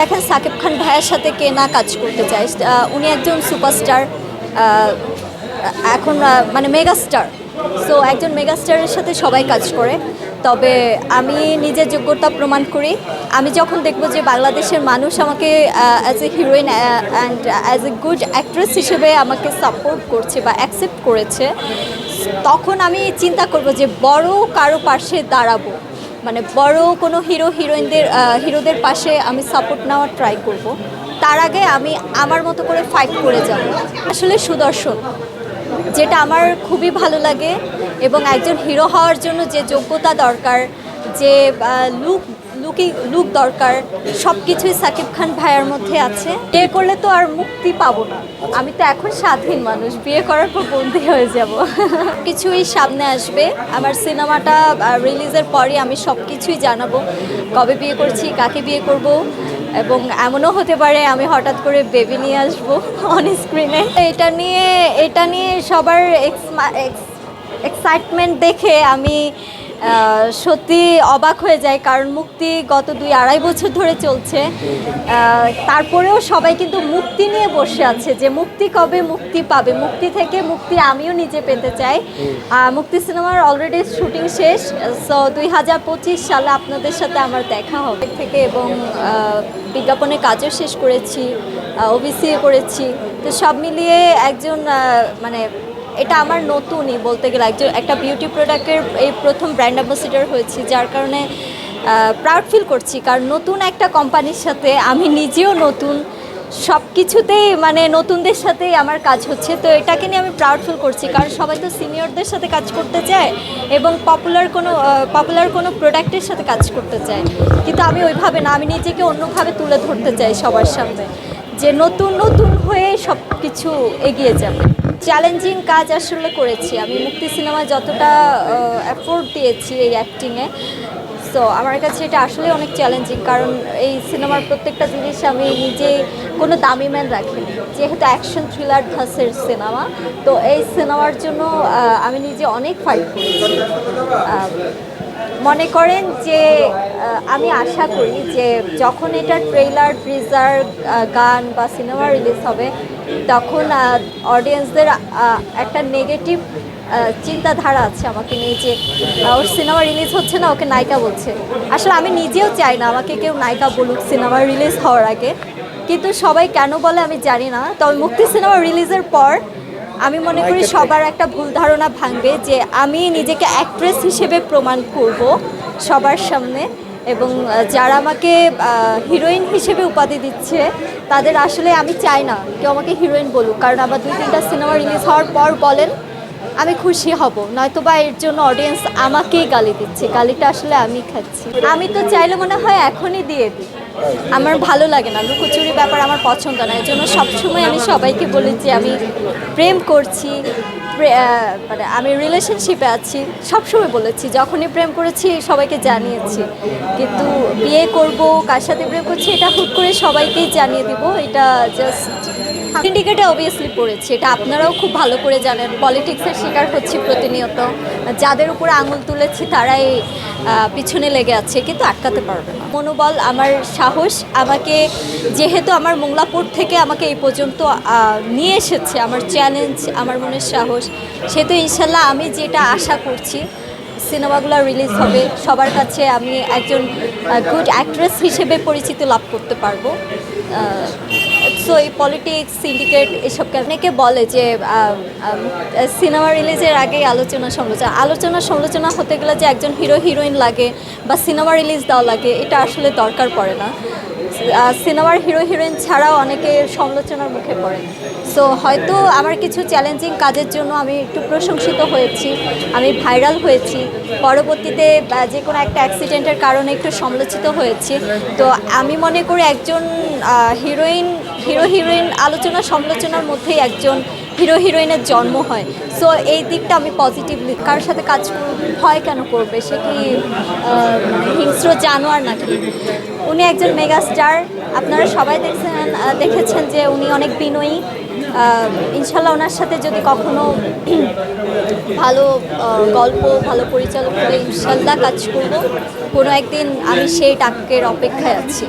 দেখেন সাকিব খান ভাইয়ের সাথে কে না কাজ করতে চায়। উনি একজন সুপারস্টার এখন মানে মেগাস্টার। সো একজন মেগাস্টারের সাথে সবাই কাজ করে। তবে আমি নিজের যোগ্যতা প্রমাণ করি। আমি যখন দেখব যে বাংলাদেশের মানুষ আমাকে as a heroine and as a good actress হিসেবে আমাকে সাপোর্ট করছে বা অ্যাকসেপ্ট করেছে, তখন আমি চিন্তা করব যে বড় কারও পাশে দাঁড়াবো। মানে বড় কোনো হিরো হিরোইনদের হিরোদের পাশে আমি সাপোর্ট নেওয়ার ট্রাই করব। তার আগে আমি আমার মতো করে ফাইট করে যাব। আসলে সুদর্শন, যেটা আমার খুবই ভালো লাগে এবং একজন হিরো হওয়ার জন্য যে যোগ্যতা দরকার, যে লুক লুকি লুক দরকার? সব কিছুই সাকিব খান ভাইয়ার মধ্যে আছে। বিয়ে করলে তো আর মুক্তি পাবো না। আমি তো এখন স্বাধীন মানুষ, বিয়ে করার পর বন্দি হয়ে যাব। কিছুই সামনে আসবে। আমার সিনেমাটা রিলিজের পরই আমি সব কিছুই জানাব। কবে বিয়ে করছি, কাকে বিয়ে করব, এবং এমনও হতে পারে আমি হঠাৎ করে বেবি নিয়ে আসব অন স্ক্রিনে এটা নিয়ে এটা নিয়ে সবার এক্স এক্সাইটমেন্ট দেখে আমি সত্যি অবাক হয়ে যায়, কারণ মুক্তি গত দুই আড়াই বছর ধরে চলছে। তারপরেও সবাই কিন্তু মুক্তি নিয়ে বসে আছে যে মুক্তি কবে মুক্তি পাবে। মুক্তি থেকে মুক্তি আমিও নিজে পেতে চাই। মুক্তি সিনেমার অলরেডি শুটিং শেষ সো দুই হাজার পঁচিশ সালে আপনাদের সাথে আমার দেখা হবে থেকে এবং বিজ্ঞাপনে কাজও শেষ করেছি ওবিসি করেছি। তো সব মিলিয়ে একজন মানে এটা আমার নতুনই বলতে গেলে একজন, একটা বিউটি প্রোডাক্টের এই প্রথম ব্র্যান্ড অ্যাম্বাসিডার হয়েছি, যার কারণে প্রাউড ফিল করছি। কারণ নতুন একটা কোম্পানির সাথে আমি নিজেও নতুন সব কিছুতেই মানে নতুনদের সাথেই আমার কাজ হচ্ছে। তো এটাকে নিয়ে আমি প্রাউড ফিল করছি। কারণ সবাই তো সিনিয়রদের সাথে কাজ করতে চায় এবং পপুলার কোনো পপুলার কোনো প্রোডাক্টের সাথে কাজ করতে চায়। কিন্তু আমি ওইভাবে না, আমি নিজেকে অন্যভাবে তুলে ধরতে চাই সবার সামনে। যে নতুন নতুন হয়ে সব কিছু এগিয়ে যাবে। চ্যালেঞ্জিং কাজ আসলে করেছি। আমি মুক্তি সিনেমা যতটা অ্যাফোর্ড দিয়েছি এই অ্যাক্টিংয়ে সো আমার কাছে এটা আসলে অনেক চ্যালেঞ্জিং কারণ এই সিনেমার প্রত্যেকটা জিনিস আমি নিজে কোনো দামি ম্যান রাখিনি। যেহেতু অ্যাকশন থ্রিলার ধাসের সিনেমা, তো এই সিনেমার জন্য আমি নিজে অনেক ফাইট করেছি। মনে করেন যে আমি আশা করি যে যখন এটা ট্রেলার ট্রিজার গান বা সিনেমা রিলিজ হবে, তখন অডিয়েন্সদের একটা নেগেটিভ চিন্তাধারা আছে আমাকে নিয়ে যে ওর সিনেমা রিলিজ হচ্ছে না, ওকে নায়িকা বলছে। আসলে আমি নিজেও চাই না আমাকে কেউ নায়িকা বলুক সিনেমা রিলিজ হওয়ার আগে। কিন্তু সবাই কেন বলে আমি জানি না। তবে মুক্তি সিনেমা রিলিজের পর আমি মনে করি সবার একটা ভুল ধারণা ভাঙবে যে আমি নিজেকে অ্যাক্ট্রেস হিসেবে প্রমাণ করব সবার সামনে এবং যারা আমাকে হিরোইন হিসেবে উপাধি দিচ্ছে তাদের আসলে আমি চাই না কেউ আমাকে হিরোইন বলুক। কারণ আমার দুই তিনটা সিনেমা রিলিজ হওয়ার পর বলেন আমি খুশি হব। নয়তো বা এর জন্য অডিয়েন্স আমাকেই গালি দিচ্ছে। গালিটা আসলে আমি খাচ্ছি। আমি তো চাইলে মনে হয় এখনই দিয়ে দিই। আমার ভালো লাগে না, লুকোচুরি ব্যাপার আমার পছন্দ না এই জন্য সবসময় আমি সবাইকে বলি যে আমি প্রেম করছি মানে আমি রিলেশনশিপে আছি, সবসময় বলেছি, যখনই প্রেম করেছি সবাইকে জানিয়েছি, কিন্তু বিয়ে করব, কার সাথে প্রেম করছি, এটা হুট করে সবাইকেই জানিয়ে দিব, এটা জাস্ট সিন্ডিকেটে অবভিয়াসলি পড়েছি, এটা আপনারাও খুব ভালো করে জানেন। পলিটিক্সের শিকার হচ্ছে প্রতিনিয়ত। যাদের উপরে আঙুল তুলেছি, তারাই পিছনে লেগে আছে, কিন্তু আটকাতে পারবে না। মনোবল, আমার সাহস, আমাকে যেহেতু আমার মোংলাপুর থেকে আমাকে এই পর্যন্ত নিয়ে এসেছে, আমার চ্যালেঞ্জ আমার মনের সাহস, সেহেতু ইনশাল্লাহ আমি যেটা আশা করছি, সিনেমাগুলো রিলিজ হবে। সবার কাছে আমি একজন গুড অ্যাক্ট্রেস হিসেবে পরিচিতি লাভ করতে পারব। সো এই পলিটিক্স সিন্ডিকেট এসবকে অনেকে বলে যে সিনেমা রিলিজের আগে আলোচনা সমালোচনা। আলোচনা সমালোচনা হতে গেলে যে একজন হিরো, হিরোইন লাগে বা সিনেমা রিলিজ দেওয়া লাগে, এটা আসলে দরকার পড়ে না। সিনেমার হিরো, হিরোইন ছাড়াও অনেকে সমালোচনার মুখে পড়ে সো হয়তো আমার কিছু চ্যালেঞ্জিং কাজের জন্য আমি একটু প্রশংসিত হয়েছি, আমি ভাইরাল হয়েছি। পরবর্তীতে যে কোনো একটা অ্যাক্সিডেন্টের কারণে একটু সমালোচিত হয়েছি। তো আমি মনে করি একজন হিরোইন হিরো, হিরোইন আলোচনা, সমালোচনার মধ্যেই একজন হিরো, হিরোইনের জন্ম হয়। সো এই দিকটা আমি পজিটিভলি কার সাথে কাজ হয় কেন করবে? সে কি হিংস্র জানোয়ার নাকি? উনি একজন মেগাস্টার। আপনারা সবাই দেখছেন দেখেছেন যে উনি অনেক বিনয়ী। ইনশাল্লাহ ওনার সাথে যদি কখনো ভালো গল্প, ভালো পরিচালক করে ইনশাল্লাহ কাজ করব। কোনো একদিন আমি সেই ডাকের অপেক্ষায় আছি।